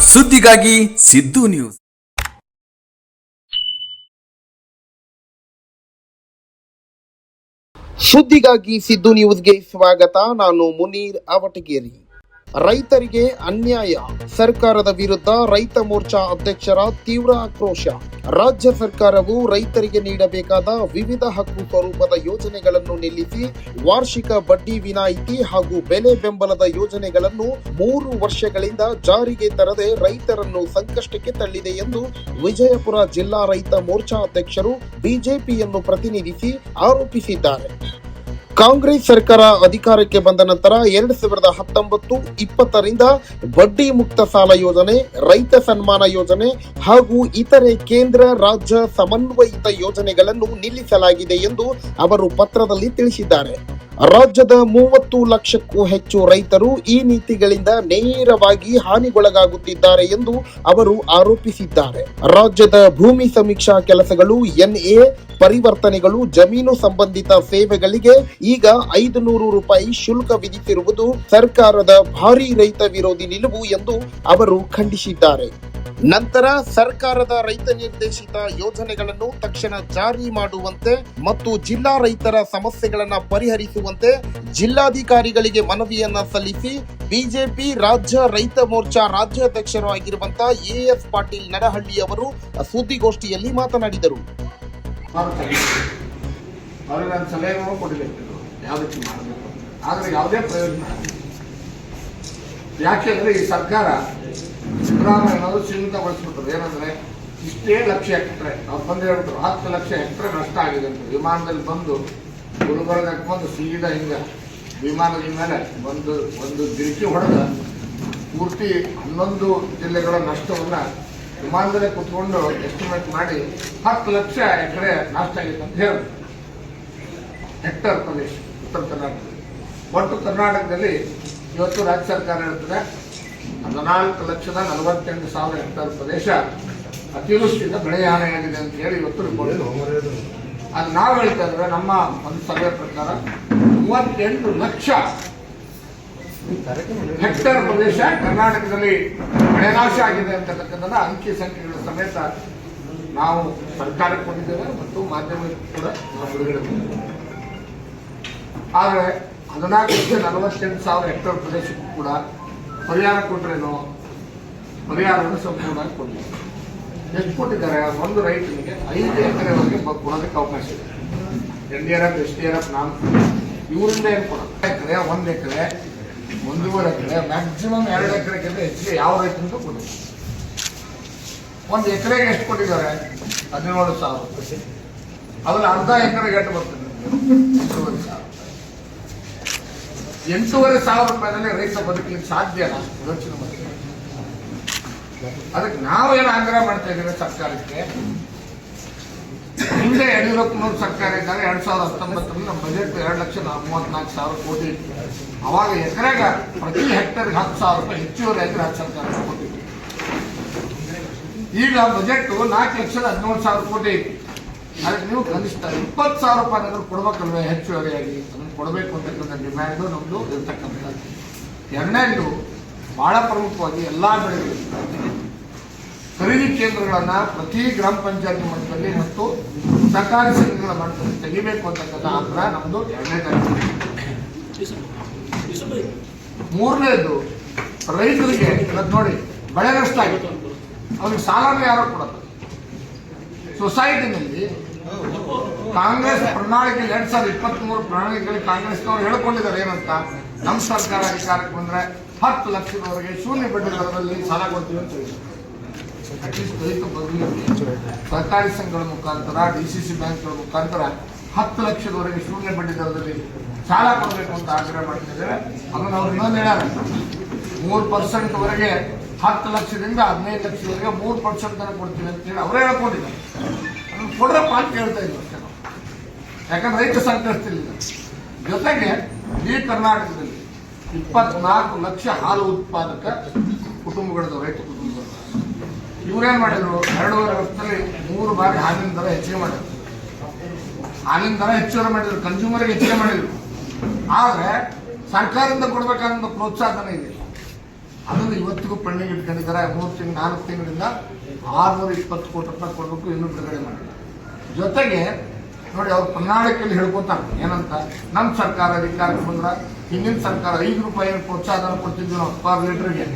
ಸುದ್ದಿಗಾಗಿ ಸಿದ್ದು ನ್ಯೂಸ್. ಸುದ್ದಿಗಾಗಿ ಸಿದ್ದು ನ್ಯೂಸ್ಗೆ ಸ್ವಾಗತ. ನಾನು ಮುನೀರ್ ಅವಟಗೇರಿ. ರೈತರಿಗೆ ಅನ್ಯಾಯ. ಸರ್ಕಾರದ ವಿರುದ್ಧ ರೈತ ಮೋರ್ಚಾ ಅಧ್ಯಕ್ಷರ ತೀವ್ರ ಆಕ್ರೋಶ. ರಾಜ್ಯ ಸರ್ಕಾರವು ರೈತರಿಗೆ ನೀಡಬೇಕಾದ ವಿವಿಧ ಹಕ್ಕು ಸ್ವರೂಪದ ಯೋಜನೆಗಳನ್ನು ನಿಲ್ಲಿಸಿ ವಾರ್ಷಿಕ ಬಡ್ಡಿ ವಿನಾಯಿತಿ ಹಾಗೂ ಬೆಲೆ ಬೆಂಬಲದ ಯೋಜನೆಗಳನ್ನು ಮೂರು ವರ್ಷಗಳಿಂದ ಜಾರಿಗೆ ತರದೆ ರೈತರನ್ನು ಸಂಕಷ್ಟಕ್ಕೆ ತಳ್ಳಿದೆ ಎಂದು ವಿಜಯಪುರ ಜಿಲ್ಲಾ ರೈತ ಮೋರ್ಚಾ ಅಧ್ಯಕ್ಷರು ಬಿಜೆಪಿಯನ್ನು ಪ್ರತಿನಿಧಿಸಿ ಆರೋಪಿಸಿದ್ದಾರೆ. ಕಾಂಗ್ರೆಸ್ ಸರ್ಕಾರ ಅಧಿಕಾರಕ್ಕೆ ಬಂದ ನಂತರ ಎರಡ್ ಸಾವಿರದ ಹತ್ತೊಂಬತ್ತು ಇಪ್ಪತ್ತರಿಂದ ಬಡ್ಡಿ ಮುಕ್ತ ಸಾಲ ಯೋಜನೆ, ರೈತ ಸನ್ಮಾನ ಯೋಜನೆ ಹಾಗೂ ಇತರೆ ಕೇಂದ್ರ, ರಾಜ್ಯ ಸಮನ್ವಯಿತ ಯೋಜನೆಗಳನ್ನು ನಿಲ್ಲಿಸಲಾಗಿದೆ ಎಂದು ಅವರು ಪತ್ರದಲ್ಲಿ ತಿಳಿಸಿದ್ದಾರೆ. ರಾಜ್ಯದ ಮೂವತ್ತು ಲಕ್ಷಕ್ಕೂ ಹೆಚ್ಚು ರೈತರು ಈ ನೀತಿಗಳಿಂದ ನೇರವಾಗಿ ಹಾನಿಗೊಳಗಾಗುತ್ತಿದ್ದಾರೆ ಎಂದು ಅವರು ಆರೋಪಿಸಿದ್ದಾರೆ. ರಾಜ್ಯದ ಭೂಮಿ ಸಮೀಕ್ಷಾ ಕೆಲಸಗಳು, ಎನ್ಎ ಪರಿವರ್ತನೆಗಳು, ಜಮೀನು ಸಂಬಂಧಿತ ಸೇವೆಗಳಿಗೆ ಈಗ ಐದು ನೂರು ರೂಪಾಯಿ ಶುಲ್ಕ ವಿಧಿಸಿರುವುದು ಸರ್ಕಾರದ ಭಾರಿ ರೈತ ವಿರೋಧಿ ನಿಲುವು ಎಂದು ಅವರು ಖಂಡಿಸಿದ್ದಾರೆ. ನಂತರ ಸರ್ಕಾರದ ರೈತ ನಿರ್ದೇಶಿತ ಯೋಜನೆಗಳನ್ನು ತಕ್ಷಣ ಜಾರಿ ಮಾಡುವಂತೆ ಮತ್ತು ಜಿಲ್ಲಾ ರೈತರ ಸಮಸ್ಯೆಗಳನ್ನು ಪರಿಹರಿಸುವಂತೆ ಜಿಲ್ಲಾಧಿಕಾರಿಗಳಿಗೆ ಮನವಿಯನ್ನ ಸಲ್ಲಿಸಿ ಬಿಜೆಪಿ ರಾಜ್ಯ ರೈತ ಮೋರ್ಚಾ ರಾಜ್ಯಾಧ್ಯಕ್ಷರು ಆಗಿರುವಂತಹ ಎಎಸ್ ಪಾಟೀಲ್ ನಡಹಳ್ಳಿ ಅವರು ಸುದ್ದಿಗೋಷ್ಠಿಯಲ್ಲಿ ಮಾತನಾಡಿದರು. ಯಾಕೆಂದ್ರೆ ಈ ಸರ್ಕಾರ ಸಿದ್ದರಾಮಯ್ಯನವರು ಸೀಮಿತಗೊಳಿಸ್ಬಿಟ್ರು. ಏನಂದ್ರೆ, ಇಷ್ಟೇ ಲಕ್ಷ ಹೆಕ್ಟ್ರೆ ಅವ್ರು ಬಂದು ಹೇಳ್ಬಿಟ್ರು, ಹತ್ತು ಲಕ್ಷ ಹೆಕ್ಟ್ರೆ ನಷ್ಟ ಆಗಿದೆ ಅಂತ. ವಿಮಾನದಲ್ಲಿ ಬಂದು ಗುಲ್ಬರ್ಗಕ್ಕೆ ಬಂದು ಸೀದಾ ಹಿಂಗ ವಿಮಾನದ ಮೇಲೆ ಒಂದು ಒಂದು ಗಿರಿಕಿ ಹೊಡೆದ, ಪೂರ್ತಿ ಹನ್ನೊಂದು ಜಿಲ್ಲೆಗಳ ನಷ್ಟವನ್ನ ವಿಮಾನದಲ್ಲೇ ಕುತ್ಕೊಂಡು ಎಸ್ಟಿಮೇಟ್ ಮಾಡಿ ಹತ್ತು ಲಕ್ಷ ಎಕರೆ ನಷ್ಟ ಆಗಿದೆ ಅಂತ ಹೇಳಿದ್ರು ಹೆಕ್ಟರ್ ಪ್ರದೇಶ, ಉತ್ತರ ಕರ್ನಾಟಕದಲ್ಲಿ ಒಟ್ಟು ಕರ್ನಾಟಕದಲ್ಲಿ ಇವತ್ತು ರಾಜ್ಯ ಸರ್ಕಾರ ಹೇಳ್ತದೆ ಹದಿನಾಲ್ಕು ಲಕ್ಷದ ನಲವತ್ತೆಂಟು ಸಾವಿರ ಹೆಕ್ಟರ್ ಪ್ರದೇಶ ಅತಿವೃಷ್ಟಿಯಿಂದ ಬೆಳೆ ಹಾನಿಯಾಗಿದೆ ಅಂತ ಹೇಳಿ ಇವತ್ತು ರಿಪೋರ್ಟ್ ಅದು ನಾವು ಹೇಳ್ತಾ ಇದ್ರೆ ನಮ್ಮ ಒಂದು ಸರ್ವೆ ಪ್ರಕಾರ ಮೂವತ್ತೆಂಟು ಲಕ್ಷ ಹೆಕ್ಟರ್ ಪ್ರದೇಶ ಕರ್ನಾಟಕದಲ್ಲಿ ಬೆಳೆನಾಶ ಆಗಿದೆ ಅಂತಕ್ಕಂಥದ್ದನ್ನ ಅಂಕಿ ಸಂಖ್ಯೆಗಳ ಸಮೇತ ನಾವು ಸರ್ಕಾರಕ್ಕೆ ಕೊಟ್ಟಿದ್ದೇವೆ ಮತ್ತು ಮಾಧ್ಯಮಕ್ಕೆ ಕೂಡ ನಾವು ಬಿಡುಗಡೆ ಮಾಡಿದ್ದೇವೆ ಆದರೆ ಹದಿನಾಲ್ಕು ಲಕ್ಷ ನಲವತ್ತೆಂಟು ಸಾವಿರ ಹೆಕ್ಟರ್ ಪ್ರದೇಶಕ್ಕೂ ಕೂಡ ಪರಿಹಾರ ಕೊಟ್ರೇನು? ಪರಿಹಾರವನ್ನು ಸಂಪೂರ್ಣವಾಗಿ ಕೊಡಲಿ. ಎಷ್ಟು ಕೊಟ್ಟಿದ್ದಾರೆ, ಒಂದು ರೈತನಿಗೆ ಐದು ಎಕರೆವರೆಗೆ ಕೊಡೋದಕ್ಕೆ ಅವಕಾಶ ಇದೆ. N D R F S D R F ಇವರಿಂದ ಏನು ಕೊಡೋದು? ಎಕರೆ, ಒಂದು ಎಕರೆ, ಒಂದೂವರೆ ಎಕರೆ ಮ್ಯಾಕ್ಸಿಮಮ್ ಎರಡು ಎಕರೆಗಿಂತ ಹೆಚ್ಚಿಗೆ ಯಾವ ರೈತನಿಗೂ ಕೊಡಿ ಒಂದು ಎಕರೆಗೆ ಎಷ್ಟು ಕೊಟ್ಟಿದ್ದಾರೆ? ಹದಿನೇಳು ಸಾವಿರ. ಅದ್ರಲ್ಲಿ ಅರ್ಧ ಎಕರೆಗೆ ಎಷ್ಟು ಬರ್ತದೆ? ಸಾವಿರ. ಎಂಟೂವರೆ ಸಾವಿರ ರೂಪಾಯಿನಲ್ಲಿ ರೈತ ಬದುಕಲಿಕ್ಕೆ ಅಲ್ಲ? ಯೋಚನೆ ಮಾಡಿ. ಅದಕ್ಕೆ ನಾವೇನು ಆಗ್ರಹ ಮಾಡ್ತಾ ಇದ್ದೀವಿ ಸರ್ಕಾರಕ್ಕೆ? ಹಿಂದೆ ಯಡಿಯೂರಪ್ಪನವ್ರ ಸರ್ಕಾರ ಇದ್ದಾಗ ಎರಡ್ ಸಾವಿರದ ಹತ್ತೊಂಬತ್ತರಲ್ಲಿ ನಮ್ಮ ಬಜೆಟ್ ಎರಡು ಲಕ್ಷ ಮೂವತ್ನಾಲ್ಕು ಸಾವಿರ ಕೋಟಿ ಇತ್ತು. ಅವಾಗ ಎಕರೆಗ ಪ್ರತಿ ಹೆಕ್ಟರ್ಗೆ ಹತ್ತು ಸಾವಿರ ರೂಪಾಯಿ, ಹೆಚ್ಚುವರಿ ಎಕರೆ ಹತ್ತು ಸರ್ಕಾರ ಕೋಟಿ ಈಗ ಬಜೆಟ್ ನಾಲ್ಕು ಲಕ್ಷದ ಹದಿನೇಳು ಸಾವಿರ ಕೋಟಿ ಐತಿ ಅದಕ್ಕೆ ನೀವು ಕನಿಷ್ಠ ಇಪ್ಪತ್ತು ಸಾವಿರ ರೂಪಾಯಿ ಏನಾದ್ರು ಕೊಡ್ಬೇಕಲ್ವೇ ಹೆಚ್ಚುವರಿಯಾಗಿ ಅದನ್ನು ಕೊಡಬೇಕು ಅಂತಕ್ಕಂಥ ಡಿಮ್ಯಾಂಡು ನಮ್ದು ಇರ್ತಕ್ಕಂಥದ್ದು. ಎರಡನೇದು ಬಹಳ ಪ್ರಮುಖವಾಗಿ ಎಲ್ಲಾ ಬೆಳೆಗಳು ಖರೀದಿ ಕೇಂದ್ರಗಳನ್ನು ಪ್ರತಿ ಗ್ರಾಮ ಪಂಚಾಯತ್ ಮಟ್ಟದಲ್ಲಿ ಮತ್ತು ಸರ್ಕಾರಿ ಸಂಘಗಳ ಮಟ್ಟದಲ್ಲಿ ತೆಗಿಬೇಕು ಅಂತಕ್ಕಂಥ ಆಗ್ರಹ ನಮ್ದು ಎರಡನೇ ಮೂರನೇದು ರೈತರಿಗೆ, ಇವತ್ತು ನೋಡಿ ಬೆಳೆ ನಷ್ಟ ಆಗಿತ್ತು ಅವ್ರಿಗೆ ಸಾಲನೇ ಯಾರೋ ಕೊಡೋದು ಸೊಸೈಟಿನಲ್ಲಿ ಕಾಂಗ್ರೆಸ್ ಪ್ರಣಾಳಿಕೆ ಎರಡ್ ಸಾವಿರದ ಇಪ್ಪತ್ತ್ ಮೂರು ಪ್ರಣಾಳಿಕೆಯಲ್ಲಿ ಕಾಂಗ್ರೆಸ್ನವರು ಹೇಳ್ಕೊಂಡಿದ್ದಾರೆ ಏನಂತ ನಮ್ಮ ಸರ್ಕಾರ ಅಧಿಕಾರಕ್ಕೆ ಬಂದ್ರೆ ಹತ್ತು ಲಕ್ಷದವರೆಗೆ ಶೂನ್ಯ ಬಡ್ಡಿ ದರದಲ್ಲಿ ಸಾಲ ಕೊಡ್ತೀವಿ ಅಂತ ಹೇಳಿದ್ರು. ಸಹಕಾರಿ ಸಂಘಗಳ ಮುಖಾಂತರ, ಡಿ ಸಿ ಸಿ ಬ್ಯಾಂಕ್ಗಳ ಮುಖಾಂತರ ಹತ್ತು ಲಕ್ಷದವರೆಗೆ ಶೂನ್ಯ ಬಡ್ಡಿ ದರದಲ್ಲಿ ಸಾಲ ಕೊಡಬೇಕು ಅಂತ ಆಗ್ರಹ ಮಾಡ್ತಿದ್ದೇವೆ. ಅದನ್ನು ಅವ್ರು ಇನ್ನೊಂದು ಹೇಳ ಮೂರು ಪರ್ಸೆಂಟ್ ವರೆಗೆ ಹತ್ತು ಲಕ್ಷದಿಂದ ಹದಿನೈದು ಲಕ್ಷದವರೆಗೆ ಮೂರು ಪರ್ಸೆಂಟ್ ತನಕ ಕೊಡ್ತೀವಿ ಅಂತ ಹೇಳಿ ಅವರೇ ಹೇಳ್ಕೊಂಡಿದ್ದಾರೆ. ಅದನ್ನು ಕೊಡ್ರಪ್ಪ ಅಂತ ಹೇಳ್ತಾ ಇದ್ರು ಅಷ್ಟೇ ಯಾಕಂದ್ರೆ ರೈತ ಸಂಕಷ್ಟಿಲ್ಲ ಜೊತೆಗೆ ಇಡೀ ಕರ್ನಾಟಕದಲ್ಲಿ ಇಪ್ಪತ್ನಾಲ್ಕು ಲಕ್ಷ ಹಾಲು ಉತ್ಪಾದಕ ಕುಟುಂಬಗಳದ್ದು ರೈತ ಕುಟುಂಬಗಳು. ಇವ್ರೇನ್ ಮಾಡಿದ್ರು? ಎರಡೂವರೆ ವರ್ಷದಲ್ಲಿ ಮೂರು ಬಾರಿ ಹಾಲಿನ ದರ ಹೆಚ್ಚಿಗೆ ಮಾಡಿದ್ರು. ಹಾಲಿನ ದರ ಹೆಚ್ಚುವರಿ ಮಾಡಿದ್ರು ಕನ್ಸ್ಯೂಮರ್ಗೆ ಹೆಚ್ಚಿಗೆ ಮಾಡಿದ್ರು. ಆದರೆ ಸರ್ಕಾರದಿಂದ ಕೊಡಬೇಕಾದಂಥ ಪ್ರೋತ್ಸಾಹನ ಇದೆ. ಅದನ್ನು ಇವತ್ತಿಗೂ ಪೆಂಡಿಂಗ್ ಇಟ್ಕೊಂಡಿದ್ದಾರೆ. ಮೂರು ತಿಂಗಳು ನಾಲ್ಕು ತಿಂಗಳಿಂದ ಆರುನೂರ ಇಪ್ಪತ್ತು ಕೋಟಿ ರೂಪಾಯಿ ಕೊಡಬೇಕು, ಇನ್ನೂ ಬಿಡುಗಡೆ ಮಾಡಿಲ್ಲ. ಜೊತೆಗೆ, ನೋಡಿ, ಅವ್ರು ಪ್ರಣಾಳಿಕೆಯಲ್ಲಿ ಹೇಳ್ಕೊತಾರೆ ಏನಂತ ನಮ್ಮ ಸರ್ಕಾರ ಅಧಿಕಾರಕ್ಕೆ ಬಂದ್ರೆ, ಹಿಂದಿನ ಸರ್ಕಾರ ಐದು ರೂಪಾಯಿ ಏನು ಪ್ರೋತ್ಸಾಹನ ಕೊಡ್ತಿದ್ವಿ ನಾವು, ಪರ್ ಲೀಟ್ರಿಗೆ.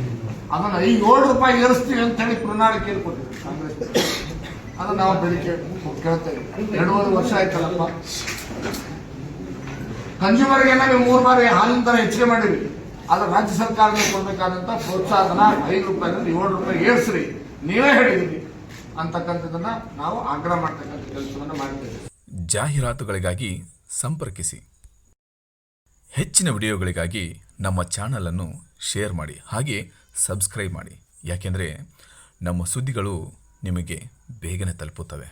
ಅದನ್ನ ಐದು ಏಳು ರೂಪಾಯಿ ಏರಿಸ್ತೀವಿ ಅಂತ ಹೇಳಿ ಪ್ರಣಾಳಿಕೆಯಲ್ಲಿ ಕೊಟ್ಟಿದ್ವಿ ಕಾಂಗ್ರೆಸ್. ಅದನ್ನು ನಾವು ಬೆಳಿಗ್ಗೆ ಕೇಳ್ತೇವೆ ಎರಡೂವರೆ ವರ್ಷ ಆಯ್ತಲ್ಲಪ್ಪ. ಕನ್ಸ್ಯೂಮರ್ಗೆ ನೀವು ಮೂರು ಬಾರಿ ಹಾಲಿನ ದರ ಹೆಚ್ಚಿಗೆ ಮಾಡಿರಿ ಆದ್ರೆ ರಾಜ್ಯ ಸರ್ಕಾರಕ್ಕೆ ಕೊಡ್ಬೇಕಾದಂತ ಪ್ರೋತ್ಸಾಹನ ಐದು ರೂಪಾಯಿನಿಂದ ಏಳು ರೂಪಾಯಿ ಏರ್ಸ್ರಿ. ನೀವೇ ಹೇಳಿದ್ರಿ ಅಂತಕ್ಕಂಥದ್ದನ್ನ ನಾವು ಆಗ್ರಹ ಮಾಡ್ತಕ್ಕಂಥ ಕೆಲಸವನ್ನು ಮಾಡ್ತೇವೆ ಜಾಹೀರಾತುಗಳಿಗಾಗಿ ಸಂಪರ್ಕಿಸಿ. ಹೆಚ್ಚಿನ ವಿಡಿಯೋಗಳಿಗಾಗಿ ನಮ್ಮ ಚಾನಲನ್ನು ಶೇರ್ ಮಾಡಿ, ಹಾಗೆ ಸಬ್ಸ್ಕ್ರೈಬ್ ಮಾಡಿ. ಯಾಕೆಂದರೆ ನಮ್ಮ ಸುದ್ದಿಗಳು ನಿಮಗೆ ಬೇಗನೆ ತಲುಪುತ್ತವೆ.